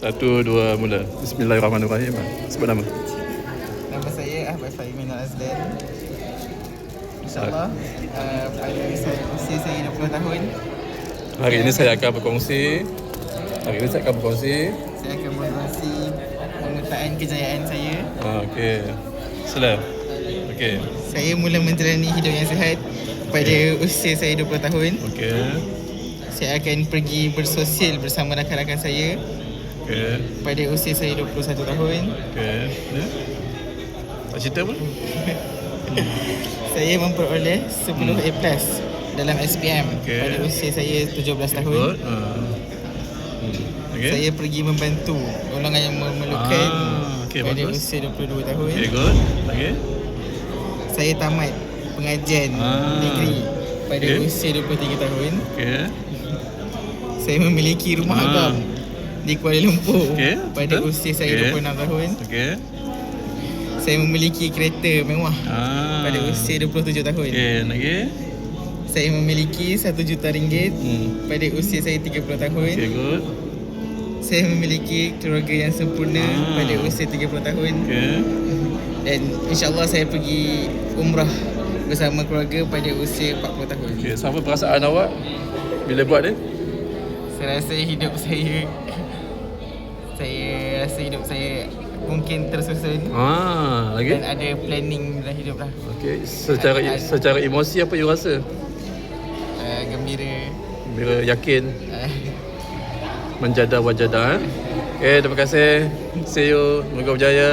Satu, dua, mula. Bismillahirrahmanirrahim. Sebut nama. Nama saya Ahmad Fahim Azlan InsyaAllah uh, pada usia, saya 20 tahun Hari ini saya akan berkongsi. Hari ini saya akan berkongsi. Saya akan berkongsi pengutaan kejayaan saya Ah, Okey. Sila. Okey. Saya mula menjalani hidup yang sihat pada usia saya 20 tahun Okey. Saya akan pergi bersosial bersama rakan-rakan saya Okey. pada usia saya 21 tahun Okey. Ya? Tak cerita pun? Saya memperoleh 10 Hmm. A+, dalam SPM Okey. pada usia saya 17 tahun Good. Ah. Hmm. Okey. Saya pergi membantu golongan yang memerlukan Ah, okey, pada bagus. usia 22 tahun. Okey, good. Okey. Saya tamat pengajian Ah. negeri pada Okey. usia 23 tahun. Okey. Saya memiliki rumah Ah. agam di Kuala Lumpur Okey, pada betul. usia saya Okey. 26 tahun. Okey. Saya memiliki kereta mewah Ah. pada usia 27 tahun. Okey, lagi. Saya memiliki 1 juta ringgit Hmm. pada usia saya 30 tahun. Okey, good. Saya memiliki keluarga yang sempurna Ah. pada usia 30 tahun. Okey. Dan insyaAllah saya pergi umrah bersama keluarga pada usia 40 tahun. Okey, so apa perasaan awak bila buat ni? Saya rasa hidup saya saya rasa hidup saya mungkin tersusun Ah, lagi. dan ada planning dalam hidup lah. Okey, secara secara emosi apa you rasa? Uh, gembira. Bila yakin Uh, menjada wajada eh. Okey, terima kasih. See you. Semoga berjaya.